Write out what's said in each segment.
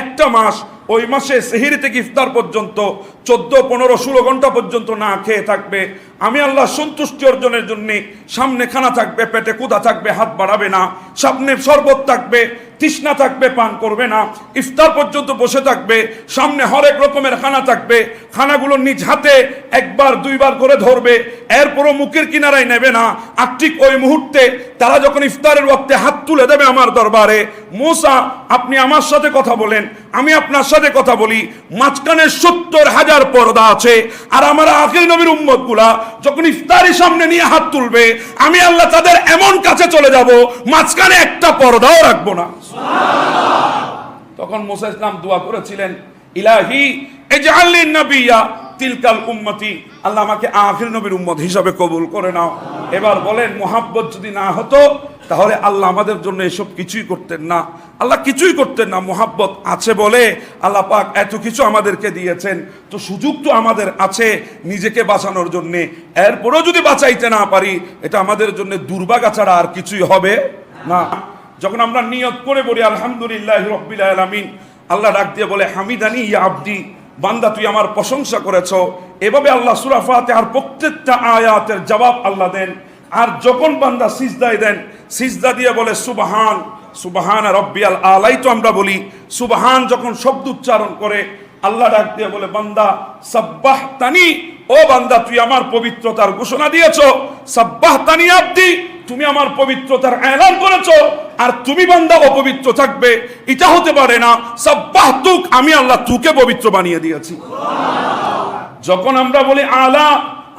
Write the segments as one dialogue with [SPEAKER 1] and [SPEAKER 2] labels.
[SPEAKER 1] একটা মাস, ওই মাসে সেহিরি থেকে ইফতার পর্যন্ত, চোদ্দ, পনেরো, ষোলো ঘণ্টা পর্যন্ত না খেয়ে থাকবে। আমি আল্লাহ সন্তুষ্টি অর্জনের জন্য সামনে খানা থাকবে, পেটে কুদা থাকবে, হাত বাড়াবে না, সামনে শরবত থাকবে, তৃষ্ণা থাকবে, পান করবে না, ইফতার পর্যন্ত বসে থাকবে, সামনে হরেক রকমের খানা থাকবে, খানাগুলো নিজ হাতে একবার, দুইবার করে ধরবে, এরপরও মুখের কিনারায় নেবে না, আর ঠিক ওই মুহূর্তে তারা যখন ইফতারের ওয়াক্তে হাত তুলে দেবে আমার দরবারে, মোসা, আপনি আমার সাথে কথা বলেন, আমি আপনার সাথে কথা বলি, মাঝখানে সত্তর হাজার পর্দা আছে, আর আমার আখির নবীর উম্মতগুলা যখন ইফতারি সামনে নিয়ে হাত তুলবে আমি আল্লাহ তাদের এমন কাছে চলে যাব মাঝখানে একটা পর্দাও রাখব না। তখন মোসা ইসলাম দোয়া করেছিলেন ইলাহি এজাল্লিন নবিয়া তিলকাল উম্মতি, আল্লাহ আমাকে আখির নবীর উম্মত হিসাবে কবুল করে নাও। এবার বলেন, মোহাব্বত যদি না হতো, তাহলে আল্লাহ আমাদের জন্য এসব কিছুই করতেন না। আল্লাহ কিছুই করতেন না, মোহাব্বত আছে বলে আল্লাহ পাক এত কিছু আমাদেরকে দিয়েছেন। তো সুযোগ তো আমাদের আছে নিজেকে বাঁচানোর জন্যে। এরপরেও যদি বাঁচাইতে না পারি, এটা আমাদের জন্য দুর্ভাগা ছাড়া আর কিছুই হবে না। যখন আমরা নিয়ত করে বলি, আলহামদুলিল্লাহ রব্বিল আলামিন, আল্লাহ ডাক দিয়ে বলে, হামিদানি ইয়া আব্দি। বান্দা, তুই আমার প্রশংসা করেছ। এভাবে আল্লাহ সুরাফাতে আর প্রত্যেকটা আয়াতের জবাব আল্লাহ দেন। আর যখন বান্দা সিজদায় দেন, সিজদা দিয়ে বলে, সুবাহান সুবাহান রব্বিয়াল আলাই তো আমরা বলি। সুবাহান যখন শব্দ উচ্চারণ করে, আল্লাহ ডাক দিয়ে বলে, বান্দা, সাব্বাহ তানি, ও বান্দা, তুই আমার পবিত্রতার ঘোষণা দিয়েছ। সাব্বাহ তানি আব্দি তুমি আমার পবিত্রতার এলান করেছ, আর তুমি বান্দা অপবিত্র থাকবে, এটা হতে পারে না। সাব্বাহ তুক, আমি আল্লাহ তুকে পবিত্র বানিয়ে দিয়েছি। যখন আমরা বলি আলা,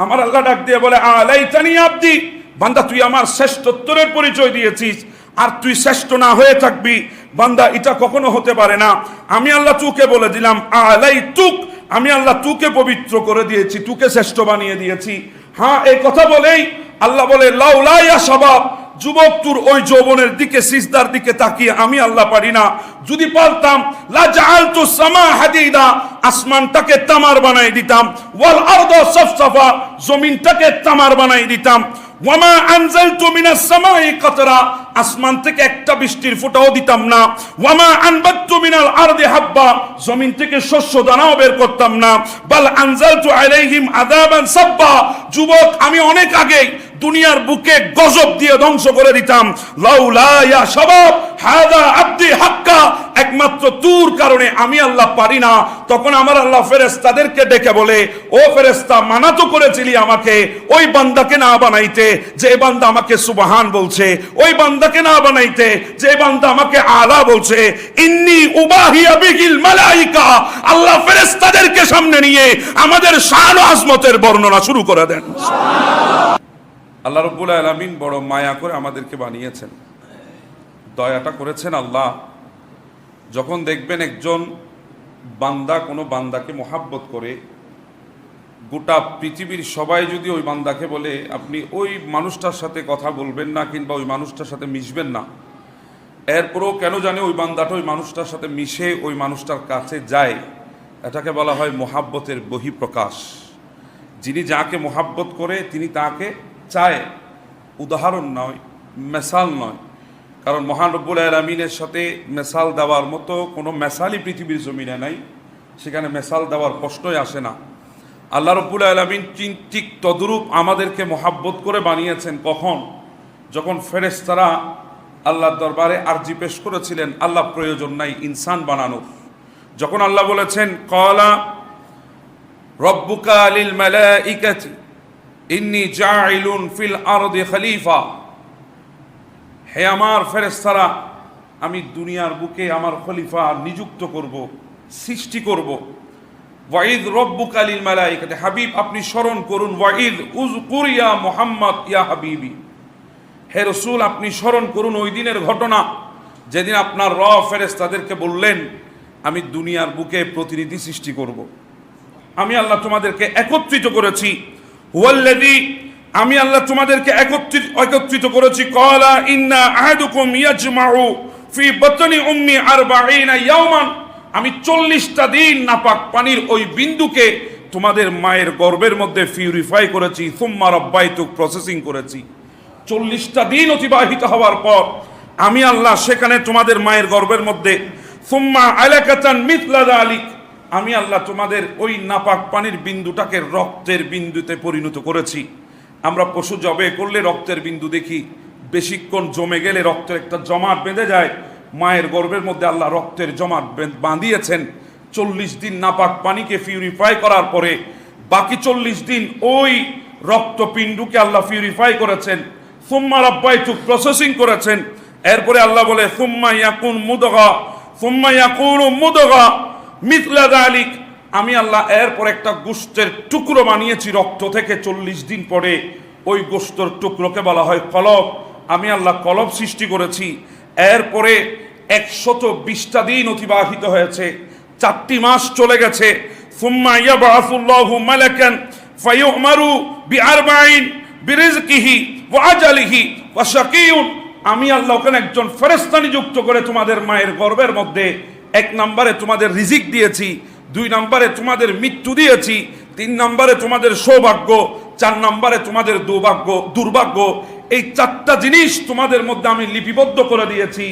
[SPEAKER 1] আমার আল্লাহ ডাক দিয়ে বলে আলাই তানি আব্দি, বান্দা, তুই আমার শ্রেষ্ঠত্বরের পরিচয় দিয়েছিস, আর তুই শ্রেষ্ঠ না হয়ে থাকবি। বান্দা, এটা কখনো হতে পারে না। আমি আল্লাহ তুকে বলে দিলাম আলাই তুক আমি আল্লাহ তুকে পবিত্র করে দিয়েছি, তুকে শ্রেষ্ঠ বানিয়ে দিয়েছি। হ্যাঁ এই কথা বলেই আল্লাহ বলে, লাউলাইয়া সবাব, যুবক তুর ওই যৌবনের দিকে, সিজদার দিকে তাকিয়ে আমি আল্লাহ পারি না। যদি পারতাম লা জাআলতু সামা হাদিদা, আসমানটাকে তামার বানাই দিতাম, ওয়াল আরদ সফসফা, জমিনটাকে তামার বানাই দিতাম। ওয়ামা আনজালতু মিনাস সামাই কাতরা, আসমান থেকে একটা বৃষ্টির ফোঁটাও দিতাম না। ওয়ামা আনবাত্তু মিনাল আরদি হাব্বা, জমিন থেকে শস্য দানাও বের করতাম না। বাল আনজালতু আলাইহিম আযাবান সাব্বা, যুবক, আমি অনেক আগেই দুনিয়ার বুকে গজব দিয়ে ধ্বংস করে দিতাম। লাউলা ইয়া শাবাব, হাদা আব্দি হাক্কা, একমাত্র তুর কারণে আমি আল্লাহ পারি না। তখন আমার আল্লাহ ফেরেশতাদেরকে ডেকে বলে, ও ফেরেশতা, মানা তো করেছিলি আমাকে, ওই বান্দাকে না বানাইতে, যে বান্দা আমাকে সুবহান বলছে, ওই বান্দাকে না বানাইতে, যে বান্দা আমাকে আলা বলছে, ইন্নি উবাহিয়া বিহিল মালাইকা, আল্লাহ ফেরেশতাদেরকে সামনে নিয়ে আমাদের শান আজমতের বর্ণনা শুরু করে দেন। আল্লাহ রব্বুল আলমিন বড় মায়া করে আমাদেরকে বানিয়েছেন। দয়াটা করেছেন আল্লাহ। যখন দেখবেন একজন বান্দা কোনো বান্দাকে মোহাব্বত করে, গোটা পৃথিবীর সবাই যদি ওই বান্দাকে বলে, আপনি ওই মানুষটার সাথে কথা বলবেন না কিংবা ওই মানুষটার সাথে মিশবেন না। এরপরেও কেন জানে ওই বান্দাটা ওই মানুষটার সাথে মিশে ওই মানুষটার কাছে যায়। এটাকে বলা হয় মোহাব্বতের বহিঃপ্রকাশ। যিনি যাকে মোহাব্বত করে, তিনি তাকে চায় উদাহরণ নয়, মেসাল নয়। কারণ মহান রব্বুল আলমিনের সাথে মেসাল দেওয়ার মতো কোনো মেসালই পৃথিবীর জমিনে নাই। সেখানে মেসাল দেওয়ার প্রশ্নই আসে না। আল্লাহ রব্বুল আলমিন ঠিক তদরূপ আমাদেরকে মোহাব্বত করে বানিয়েছেন কখন? যখন ফেরেশতারা আল্লাহর দরবারে আরজি পেশ করেছিলেন, আল্লাহ প্রয়োজন নাই, ইনসান বানানোর যখন আল্লাহ বলেছেন, কলা রব্বুকা আলিল মালাইকাতি ইন্নি জাইলুন ফিল আরদে খলিফা। হে আমার ফেরেস্তারা আমি দুনিয়ার বুকে আমার খলিফা নিযুক্ত করব, সৃষ্টি করব। ওয়াইদ রব্বুক আলিল মালাইকাতে। হাবিব, আপনি স্মরণ করুন ওয়াইদ উজকুর ইয়া মোহাম্মদ ইয়া হাবিবি। হে রসুল, আপনি স্মরণ করুন ওই দিনের ঘটনা, যেদিন আপনার র ফেরেস্তাদেরকে বললেন, আমি দুনিয়ার বুকে প্রতিনিধি সৃষ্টি করব। আমি আল্লাহ তোমাদেরকে একত্রিত করেছি হুয়াল্লাযী আমি আল্লাহ তোমাদেরকে একত্রিত একত্রিত করেছি। কলা ইন্না আহাদুকুম ইয়াজমাউ ফি বাতনি উম্মি আরবাঈনা ইয়াওমান। আমি চল্লিশটা দিন নাপাক পানির ওই বিন্দুকে তোমাদের মায়ের গর্বের মধ্যে পিউরিফাই করেছি, সুম্মা রব্বাইতুক প্রসেসিং করেছি। চল্লিশটা দিন অতিবাহিত হওয়ার পর আমি আল্লাহ সেখানে তোমাদের মায়ের গর্ভের মধ্যে, সুম্মা আলাকাতান মিথলা আলিক আমি আল্লাহ তোমাদের ওই নাপাক পানির বিন্দুটাকে রক্তের বিন্দুতে পরিণত করেছি। আমরা পশু জবে করলে রক্তের বিন্দু দেখি, বেশিক্ষণ জমে গেলে রক্তের একটা জমাট বেঁধে যায়। মায়ের গর্ভের মধ্যে আল্লাহ রক্তের জমাট বেঁধ- বাঁধিয়েছেন। চল্লিশ দিন নাপাক পানিকে পিউরিফাই করার পরে বাকি চল্লিশ দিন ওই রক্তপিণ্ডুকে আল্লাহ পিউরিফাই করেছেন। সুম্মা রাব্বাইতু প্রসেসিং করেছেন। এরপরে আল্লাহ বলে, সুম্মা ইয়াকুন মুদগা, সুম্মা ইয়াকুন মুদগা। মিথলা দালিক, আমি আল্লাহ এরপর একটা গোষ্ঠের টুকরো বানিয়েছি রক্ত থেকে চল্লিশ দিন পরে। ওই গোস্তর টুকরোকে বলা হয় কলব। আমি আল্লাহ কলব সৃষ্টি করেছি। এরপরে একশত বিশটা দিন অতিবাহিত হয়েছে। চারটি মাস চলে গেছে। আমি আল্লাহ ওখানে একজন ফেরেশতা নিযুক্ত করে তোমাদের মায়ের গর্বের মধ্যে এক নম্বরে তোমাদের রিজিক দিয়েছি, দুই নম্বরে তোমাদের মৃত্যু দিয়েছি, তিন নম্বরে তোমাদের সৌভাগ্য, চার নম্বরে তোমাদের দুর্ভাগ্য দুর্ভাগ্য। এই চারটা জিনিস তোমাদের মধ্যে আমি লিপিবদ্ধ করে দিয়েছি।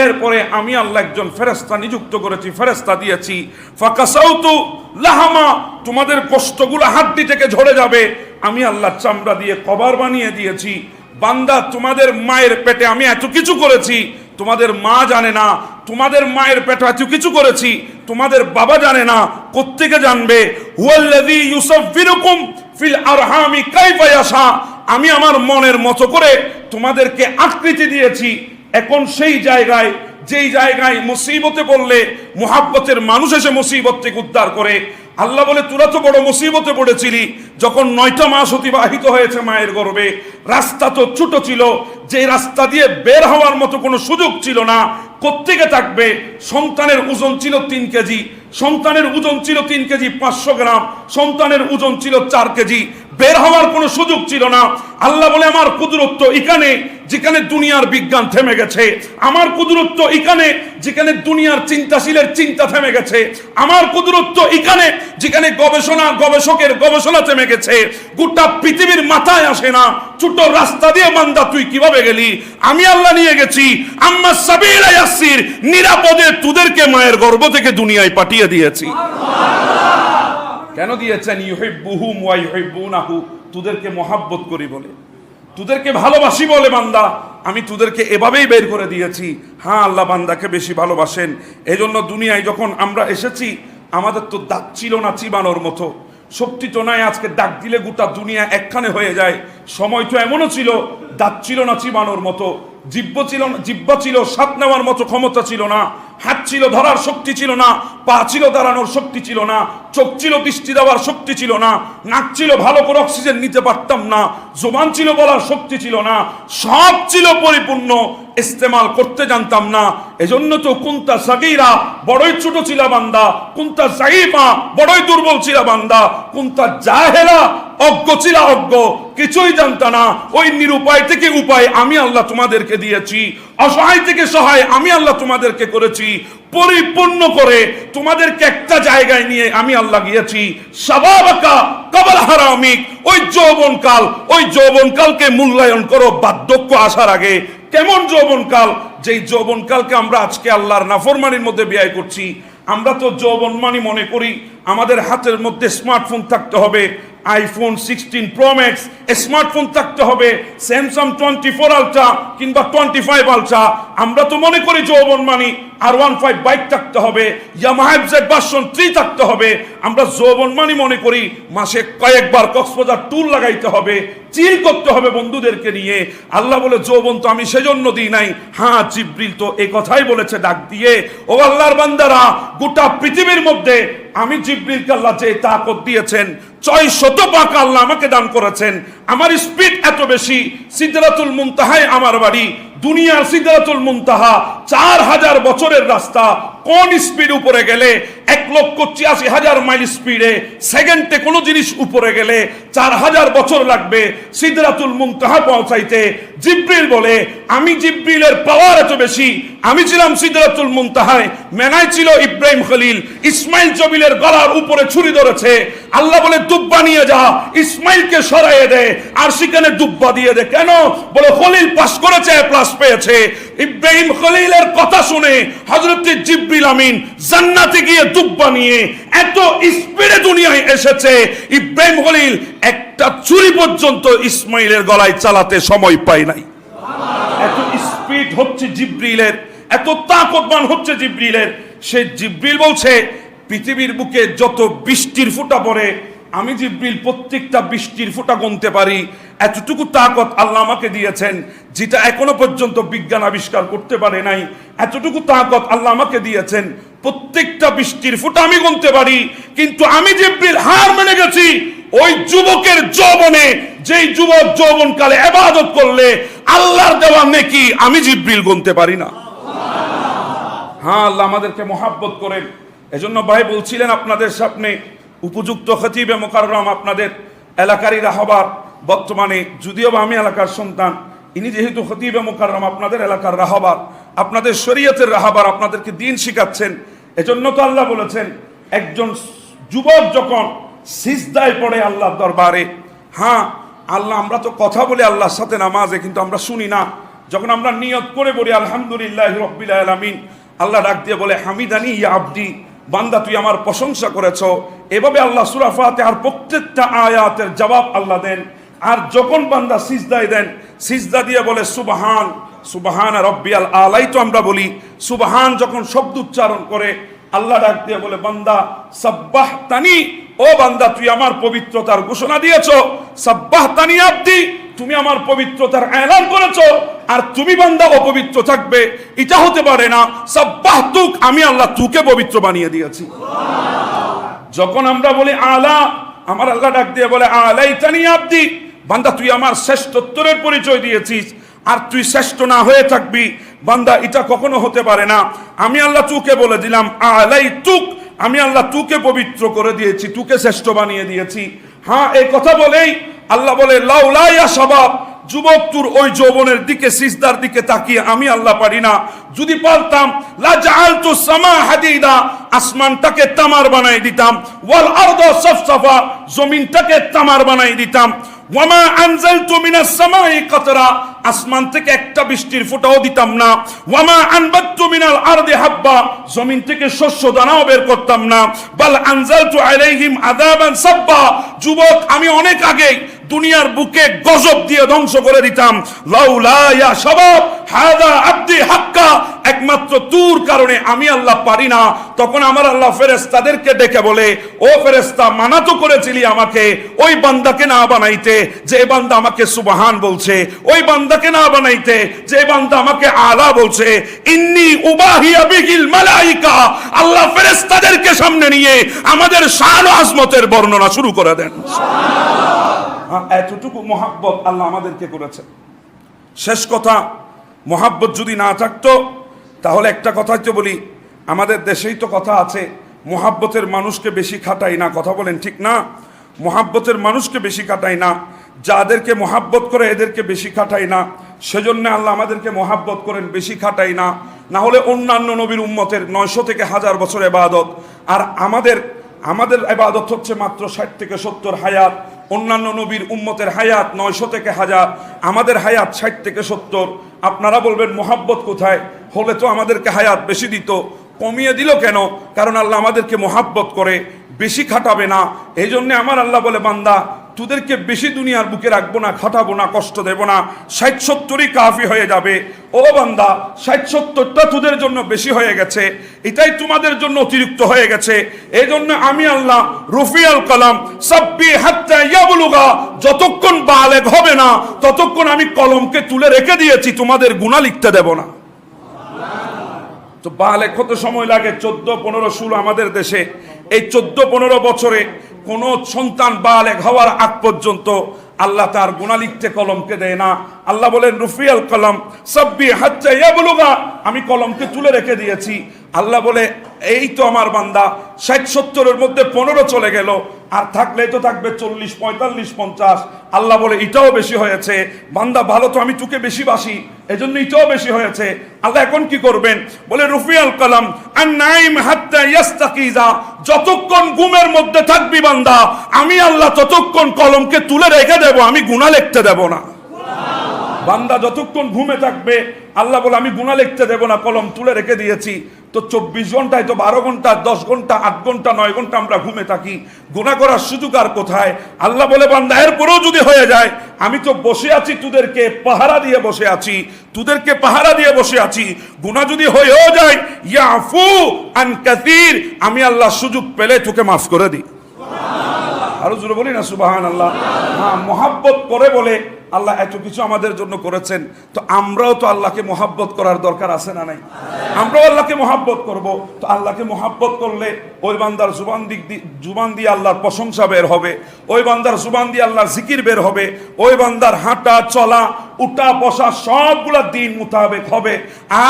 [SPEAKER 1] এরপরে আমি আল্লাহ একজন ফেরেস্তা নিযুক্ত করেছি ফেরেস্তা দিয়েছি। ফাকাসাউতু লাহামা, তোমাদের কষ্টগুলো হাড্ডি থেকে ঝরে যাবে। আমি আল্লাহ চামড়া দিয়ে কভার বানিয়ে দিয়েছি। বান্দা তোমাদের মায়ের পেটে আমি এত কিছু করেছি, তোমাদের মা জানে না তোমাদের মায়ের পেটে এত কিছু করেছি, তোমাদের বাবা জানে না, কোত্থেকে জানবে? হুয়াল্লাযী ইউসাফফিরুকুম ফিল আরহামি কাইফা ইয়াশা। আমি আমার মনের মতো করে তোমাদেরকে আকৃতি দিয়েছি। এখন সেই জায়গায়, যেই জায়গায় মুসিবতে পড়লে, মোহাব্বতের মানুষ এসে মুসিবত থেকে উদ্ধার করে। আল্লাহ বলে, তোরা তো বড় মুসিবতে পড়েছিলি, যখন নয়টা মাস অতিবাহিত হয়েছে মায়ের গর্ভে রাস্তা তো ছোট ছিল যে রাস্তা দিয়ে বের হওয়ার মতো কোনো সুযোগ ছিল না কোত্থেকে থাকবে? সন্তানের ওজন ছিল তিন কেজি। সন্তানের ওজন ছিল তিন কেজি পাঁচশো গ্রাম। সন্তানের ওজন ছিল চার কেজি। বের হওয়ার কোনো সুযোগ ছিল না। আল্লাহ বলে, আমার কুদরত্ব এখানে যেখানে দুনিয়ার বিজ্ঞান থেমে গেছে, আমার কুদরত্ব এখানে যেখানে দুনিয়ার চিন্তাশীলের চিন্তা থেমে গেছে, আমার কুদরত্ব এখানে যেখানে গবেষণা, গবেষকের গবেষণা থেমে গেছে, গোটা পৃথিবীর মাথায় আসে না, ছোট রাস্তা দিয়ে মান্দা তুই কীভাবে গেলি? আমি আল্লাহ নিয়ে গেছি, আম্মা ইয়াসির, নিরাপদে তোদেরকে মায়ের গর্ভ থেকে দুনিয়ায় পাঠিয়ে দিয়েছি। কেন দিয়েছেন? ইউহিব্বুহুম ওয়া ইউহিব্বুনাহু। তোদেরকে মহাব্বত করি বলে। তোদেরকে ভালোবাসি বলে, বান্দা। আমি তোদেরকে এভাবেই বের করে দিয়েছি। হ্যাঁ আল্লাহ বান্দাকে বেশি ভালোবাসেন। এজন্য দুনিয়ায় যখন আমরা এসেছি, আমাদের তো দাঁত ছিল না চিবানোর মতো। শক্তি তো নাই, আজকে ডাক দিলে গোটা দুনিয়া একখানে হয়ে যায়। সময় তো এমনও ছিল দাঁত ছিল না চিবানোর মতো। জিব্ব ছিল জিব্বা ছিল সাত নেওয়ার মতো ক্ষমতা ছিল না। হাত ছিল, ধরার শক্তি ছিল না, পা ছিল, দাঁড়ানোর শক্তি ছিল না, চোখ ছিল, দৃষ্টি দেওয়ার শক্তি ছিল না, নাক ছিল, ভালো করে অক্সিজেন নিতে পারতাম না, জোবান ছিল বলার শক্তি ছিল না, সব ছিল পরিপূর্ণ, ইস্তেমাল করতে জানতাম না। এজন্য তো কুন্তা সাগীরা, বড়ই ছোট ছিল বান্দা, কুন্তা জাইফা বড়ই দুর্বল ছিল বান্দা, কুন্তা জাহেলা অজ্ঞ ছিল অজ্ঞ, কিছুই জানতা না। ওই নিরুপায় থেকে উপায় আমি আল্লাহ তোমাদেরকে দিয়েছি। অসহায় থেকে সহায় আমি আল্লাহ তোমাদেরকে করেছি, পরিপূর্ণ করে তোমাদেরকে একটা জায়গায় নিয়ে আমি আল্লাহ গিয়েছি। সাবাবাকা কবল হারামিক, ওই যৌবনকাল, ওই যৌবনকালকে মূল্যায়ন করো, বার্ধক্য আসার আগে। কেমন যৌবনকাল? যেই যৌবনকালকে আমরা আজকে আল্লাহর নাফরমানির মধ্যে ব্যয় করছি আমরা তো যৌবন মানি মনে করি, আমাদের হাতের মধ্যে স্মার্টফোন থাকতে হবে iPhone sixteen pro max smartphone থাকতে হবে স্যামসাং টোয়েন্টি ফোর আলট্রা কিংবা টোয়েন্টি ফাইভ আলট্রা আমরা তো মনে করি যৌবন মানি আর ওয়ান ফাইভ বাইক থাকতে হবে ইয়ামাহাইজেড ভার্সন থ্রি থাকতে হবে। আমরা যৌবন মানি মনে করি, মাসে কয়েকবার কক্সবাজার টুল লাগাইতে হবে চিল করতে হবে বন্ধুদেরকে নিয়ে। আল্লাহ বলে, যৌবন তো আমি সেজন্য দিই নাই। হ্যাঁ জিব্রিল তো এই কথাই বলেছে ডাক দিয়ে। ও আল্লাহর বান্দারা, গোটা পৃথিবীর মধ্যে আমি জিব্রিলকে আল্লাহ যে তাকত দিয়েছেন, ছয় শত পাক আল্লাহ আমাকে দান করেছেন। আমার স্পিড এত বেশি সিদ্ধাতুল মুনতাহায় আমার বাড়ি। দুনিয়ার সিদ্ধাতুল মুনতাহা চার হাজার বছরের রাস্তা কোন স্পিড উপরে গেলে এক লক্ষ ছিয়াশি হাজার মাইল স্পিডে সেকেন্ডে কোনো জিনিস উপরে গেলে চার হাজার বছর লাগবে সিদ্ধাতুল মুনতাহা পৌঁছাইতে। জিব্রিল বলে, আমি জিব্রিলের পাওয়ার এত বেশি। আমি ছিলাম সিদ্ধাতুল মুনতাহায়। মেনায় ছিল ইব্রাহিম খলিল। ইসমাইল জবিলের গলার উপরে ছুরি ধরেছে। আল্লাহ বলে, দুব্বা নিয়ে যা। ইসমাইলকে সরাইয়ে দে। আর সেখানে দুব্বা দিয়ে দে। কেন? বলে, খলিল পাস করেছে প্লাস পেয়েছে। ইব্রাহিম খলিলের কথা শুনে হজরত জিব্রিল আমিন জান্নাতে গিয়ে দুব্বা নিয়ে এত স্পিডে দুনিয়ায় এসেছে, ইব্রাহিম খলিল একটা চুরি পর্যন্ত ইসমাইলের গলায় চালাতে সময় পায় নাই। এত স্পিড হচ্ছে জিব্রিলের, এত তাকতবান হচ্ছে জিব্রিলের। সে জিব্রিল বলছে, পৃথিবীর বুকে যত বৃষ্টির ফোঁটা পড়ে, আমি জিব্রিল প্রত্যেকটা বৃষ্টির ফোঁটা গুনতে পারি। এতটুকু তাকত আল্লাহ আমাকে দিয়েছেন, যেটা এখনও পর্যন্ত বিজ্ঞান আবিষ্কার করতে পারে নাই। এতটুকু তাকত আল্লাহ আমাকে দিয়েছেন প্রত্যেকটা বৃষ্টির ফোঁটা আমি গুনতে পারি, কিন্তু আমি জিব্রিল হার মেনে গেছি, ওই যুবকের যৌবনে, যেই যুবক যৌবন কালে এবাদত করলে আল্লাহর দেওয়া নেকি আমি জিব্রিল গুনতে পারি না। হ্যাঁ আল্লাহ আমাদেরকে মহাব্বত করেন। এজন্য ভাই বলছিলেন আপনাদের সামনে, উপযুক্ত খতিবে মোকাররম আপনাদের এলাকারই রাহবার। বর্তমানে যদিও বা আমি এলাকার সন্তান, ইনি যেহেতু খতিবে মোকাররম আপনাদের এলাকার রাহবার। আপনাদের শরীয়তের রাহবার আপনাদেরকে দিন শিখাচ্ছেন। এজন্য তো আল্লাহ বলেছেন, একজন যুবক যখন সিজদায় পড়ে আল্লাহর দরবারে হ্যাঁ আল্লাহ, আমরা তো কথা বলি আল্লাহর সাথে নামাজে, কিন্তু আমরা শুনি না। যখন আমরা নিয়ত করে বলি, আলহামদুলিল্লাহ রব্বিল আলামিন আল্লাহ ডাক দিয়ে বলে, হামিদানি ইয়া আব্দি, বান্দা, তুই আমার প্রশংসা করেছ। এভাবে আল্লাহ সুরাফাতে আর প্রত্যেকটা আয়াতের জবাব আল্লাহ দেন। আর যখন বান্দা সিজদায় দেন, সিজদা দিয়ে বলে, সুবাহান সুবাহান রব্বিয়াল আলাই তো আমরা বলি, সুবাহান যখন শব্দ উচ্চারণ করে, আল্লাহ ডাক দিয়ে বলে, বান্দা, সাব্বাহ তানি, ও বান্দা, তুই আমার পবিত্রতার ঘোষণা দিয়েছ, সাব্বাহ তানি আব্দি, তুমি আমার পবিত্রতার এলান করেছ, আর তুমি বান্দা অপবিত্র থাকবে, এটা হতে পারে না, সাব্বাহ তুক, আমি আল্লাহ তুকে পবিত্র বানিয়ে দিয়েছি। যখন আমরা বলি আলা, আমার আল্লাহ ডাক দিয়ে বলে আলাই তানি আব্দি, বান্দা, তুই আমার শ্রেষ্ঠত্বরের পরিচয় দিয়েছিস আর তুই শ্রেষ্ঠ না হয়ে থাকবি। বান্দা, এটা কখনো হতে পারে না। আমি আল্লাহ তুকে বলে দিলাম আলাই তুক আমি আল্লাহ তুকে পবিত্র করে দিয়েছি, তুকে শ্রেষ্ঠ বানিয়ে দিয়েছি। হ্যাঁ এই কথা বলেই আল্লাহ বলে, লাউলাইয়া সবাব, যুবক তুর ওই যৌবনের দিকে, সিজদার দিকে তাকিয়ে আমি আল্লাহ পারি না। যদি পারতাম লা জাআলতু সামা হাদিদা, আসমানটাকে তামার বানাই দিতাম, ওয়াল আরদ সাফসাফা, জমিনটাকে তামার বানাই দিতাম। ওয়ামা আনজালতু মিনাস সামাই আসমান থেকে একটা বৃষ্টির দিতাম না। ওয়ামা আনবাতু হাব্বা জমিন থেকে শস্য দানাও বের করতাম না। বাল আনজালতু আলাইহিম আযাবান সাব্বা যুবক, আমি অনেক আগেই দুনিয়ার বুকে গজব দিয়ে ধ্বংস করে দিতাম। লাউলা ইয়া সবাব হাদা আব্দি হাক্কা একমাত্র তুর কারণে আমি আল্লাহ পারি না তখন আমার আল্লাহ ফেরেশতাদেরকে ডেকে বলে ও ফেরেশতা মানা তো করেছিলি আমাকে ওই বান্দাকে না বানাইতে যে বান্দা আমাকে সুবহান বলছে ওই বান্দাকে না বানাইতে যে বান্দা আমাকে আলা বলছে। ইন্নি উবাহিয়া বিহিল মালাইকা আল্লাহ ফেরেশতাদেরকে সামনে নিয়ে আমাদের শান আজমতের বর্ণনা শুরু করে দেন। হ্যাঁ, এতটুকু মহাব্বত আল্লাহ আমাদেরকে করেছে শেষ কথা মহাব্বত যদি না থাকতো তাহলে একটা কথাই তো বলি, আমাদের দেশেই তো কথা আছে, মহাব্বতের মানুষকে বেশি খাটাই না, কথা বলেন ঠিক না? মহাব্বতের মানুষকে বেশি খাটাই না, যাদেরকে মহাব্বত করে এদেরকে বেশি খাটাই না, সেজন্য আল্লাহ আমাদেরকে মহাব্বত করেন বেশি খাটাই না না হলে অন্যান্য নবীর উম্মতের নয়শো থেকে হাজার বছর এবাদত আর আমাদের আমাদের এবাদত হচ্ছে মাত্র ষাট থেকে সত্তর হায়াত, অন্যান্য নবীর উম্মতের হায়াত নয়শো থেকে হাজার, আমাদের হায়াত ষাট থেকে সত্তর, আপনারা বলবেন মোহাব্বত কোথায়? হলে তো আমাদেরকে হায়াত বেশি দিত, কমিয়ে দিল কেন? কারণ আল্লাহ আমাদেরকে মোহাব্বত করে, বেশি খাটাবে না। এই জন্যে আমার আল্লাহ বলে, বান্দা, তোদেরকে বেশি দুনিয়ার বুকে রাখব না, খাটাবো না, কষ্ট দেবো না। ষাট সত্তরই কাফি হয়ে যাবে। ও বান্দা, ষাট সত্তরটা তোদের জন্য বেশি হয়ে গেছে। এটাই তোমাদের জন্য অতিরিক্ত হয়ে গেছে। এই জন্য আমি আল্লাহ রফিয়াল কালাম, সাব্বি হাত্তা ইয়াবলুগা, যতক্ষণ বালেগ হবে না, ততক্ষণ আমি কলমকে তুলে রেখে দিয়েছি, তোমাদের গুণা লিখতে দেব না। তো বালে হতে সময় লাগে? চোদ্দ, পনেরো, ষোলো আমাদের দেশে। এই চোদ্দ, পনেরো বছরে কোন সন্তান বালেক হওয়ার আগ পর্যন্ত আল্লাহ তার গুণা লিখতে কলমকে দেয় না। আল্লাহ বলেন, রুফিয়াল কলম, সব্বি ইয়াবলুগা। আমি কলমকে তুলে রেখে দিয়েছি। আল্লাহ বলে, এই তো আমার বান্দা, ষাট সত্তরের মধ্যে পনেরো চলে গেল, আর থাকলে তো থাকবে চল্লিশ, পঁয়তাল্লিশ, পঞ্চাশ। আল্লাহ বলে, এটাও বেশি হয়েছে। বান্দা ভালো তো আমি তোকে বেশি বাসি এজন্য এটাও বেশি হয়েছে। আল্লাহ এখন কি করবেন? বলে, রুফিয়াল কালাম আর নাইম হাত্তা ইয়াস্তাকিজা, যতক্ষণ ঘুমের মধ্যে থাকবি বান্দা, আমি আল্লাহ ততক্ষণ কলমকে তুলে রেখে দেব, আমি গুণা লিখতে দেব না। বান্দা যতক্ষণ ঘুমে থাকবে, আল্লাহ বলে, আমি গুণা লিখতে দেবো না, কলম তুলে রেখে দিয়েছি। তো চব্বিশ ঘন্টায় তো বারো ঘণ্টা, দশ ঘণ্টা, আট ঘণ্টা, নয় ঘণ্টা আমরা ঘুমে থাকি। গুণা করার সুযোগ আর কোথায়? আল্লাহ বলে, বান্দা, এরপরেও যদি হয়ে যায়, আমি তো বসে আছি তোদেরকে পাহারা দিয়ে বসে আছি, তোদেরকে পাহারা দিয়ে বসে আছি। গুণা যদি হয়েও যায়, ইয়াফু আন কাসির, আমি আল্লাহ সুযোগ পেলে তোকে মাফ করে দিই। আরও জোরে বলি না সুবাহান আল্লাহ হ্যাঁ মোহাব্বত করে বলে আল্লাহ এত কিছু আমাদের জন্য করেছেন। তো আমরাও তো আল্লাহকে মোহাব্বত করার দরকার আছে না নাই? আমরাও আল্লাহকে মোহাব্বত করব। তো আল্লাহকে মোহাব্বত করলে ওই বান্দার জুবান দিক জুবান দিয়ে আল্লাহর প্রশংসা বের হবে, ওই বান্দার জুবান দিয়ে আল্লাহর জিকির বের হবে, ওই বান্দার হাঁটা, চলা, উঠা, বসা সবগুলা দিন মোতাবেক হবে।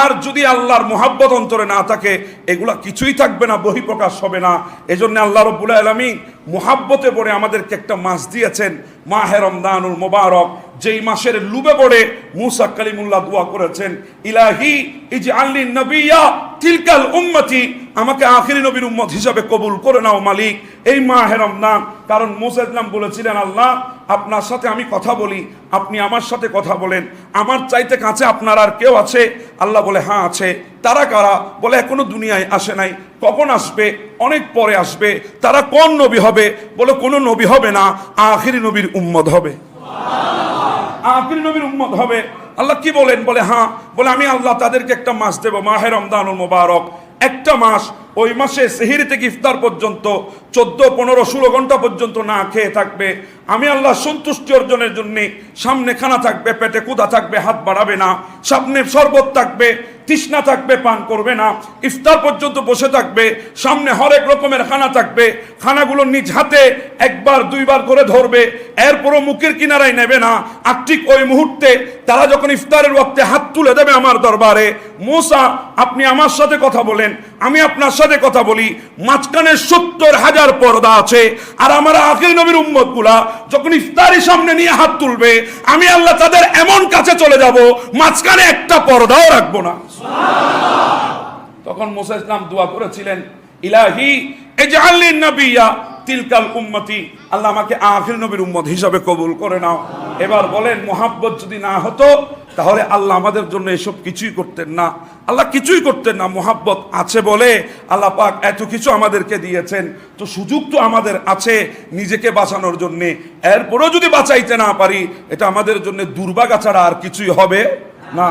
[SPEAKER 1] আর যদি আল্লাহর মোহাব্বত অন্তরে না থাকে, এগুলা কিছুই থাকবে না, বহিঃপ্রকাশ হবে না। এজন্য আল্লাহ রব্বুল আলমী মোহাব্বতে পড়ে আমাদেরকে একটা মাস দিয়েছেন। মাহে রমদানুল মোবারক, যেই মাসের লুবে পড়ে মুসা কালিমুল্লাহ দোয়া করেছেন, ইলাহি ইজ আল্লি নবিয়া তিলকাল উম্মতি, আমাকে আখিরি নবীর উম্মত হিসাবে কবুল করে নাও, মালিক। এই মাহে রমদান কারণ মুসা ইসলাম বলেছিলেন, আল্লাহ, আপনার সাথে আমি কথা বলি, আপনি আমার সাথে কথা বলেন। আমার চাইতে কাছে আপনার আর কেউ আছে? আল্লাহ বলে হ্যাঁ আছে। তারা কারা? বলে, এখনও দুনিয়ায় আসে নাই। কখন আসবে? অনেক পরে আসবে। তারা কোন নবী হবে? বলে, কোনো নবী হবে না, আখিরি নবীর উম্মত হবে। আখির নবীর উম্মত হবে। আল্লাহ কি বলেন? বলে হ্যাঁ। বলে, আমি আল্লাহ তাদেরকে একটা মাস দেবো মাহের রমদানুল মোবারক। একটা মাস ওই মাসে সেহিরি থেকে ইফতার পর্যন্ত চোদ্দ, পনেরো, ষোলো ঘণ্টা পর্যন্ত না খেয়ে থাকবে। আমি আল্লাহ সন্তুষ্টি অর্জনের জন্য সামনে খানা থাকবে, পেটে কুদা থাকবে, হাত বাড়াবে না। সামনে শরবত থাকবে, তৃষ্ণা থাকবে, পান করবে না। ইফতার পর্যন্ত বসে থাকবে, সামনে হরেক রকমের খানা থাকবে। খানাগুলো নিজ হাতে একবার, দুইবার করে ধরবে। এরপরও মুখের কিনারায় নেবে না। আর ঠিক ওই মুহূর্তে তারা যখন ইফতারের ওয়াক্তে হাত তুলে দেবে আমার দরবারে, মোসা, আপনি আমার সাথে কথা বলেন। আমি আপনার সাথে কথা বলি, মাঝখানে সত্তর হাজার পর্দা আছে, আর আমার আখির নবীর উম্মতগুলা যখন ইফতারি সামনে নিয়ে হাত তুলবে, আমি আল্লাহ তাদের এমন কাছে চলে যাব, মাঝখানে একটা পর্দাও রাখব না। তখন মুসা ইসলাম দোয়া করেছিলেন, ইলাহি এজাল্লিন নবিয়া তিলকাল উম্মতি। আল্লাহ আমাকে আখির নবীর উম্মত হিসাবে কবুল করে নাও। এবার বলেন, মোহাব্বত যদি না হতো তাহলে আল্লাহ আমাদের জন্য এসব কিছুই করতেন না। আল্লাহ কিছুই করতেন না, মোহাব্বত আছে বলে আল্লাহ পাক এত কিছু আমাদেরকে দিয়েছেন। তো সুযোগ তো আমাদের আছে নিজেকে বাঁচানোর জন্য। এরপরেও যদি বাঁচাইতে না পারি, এটা আমাদের জন্য দুর্ভাগা ছাড়া আর কিছুই হবে না।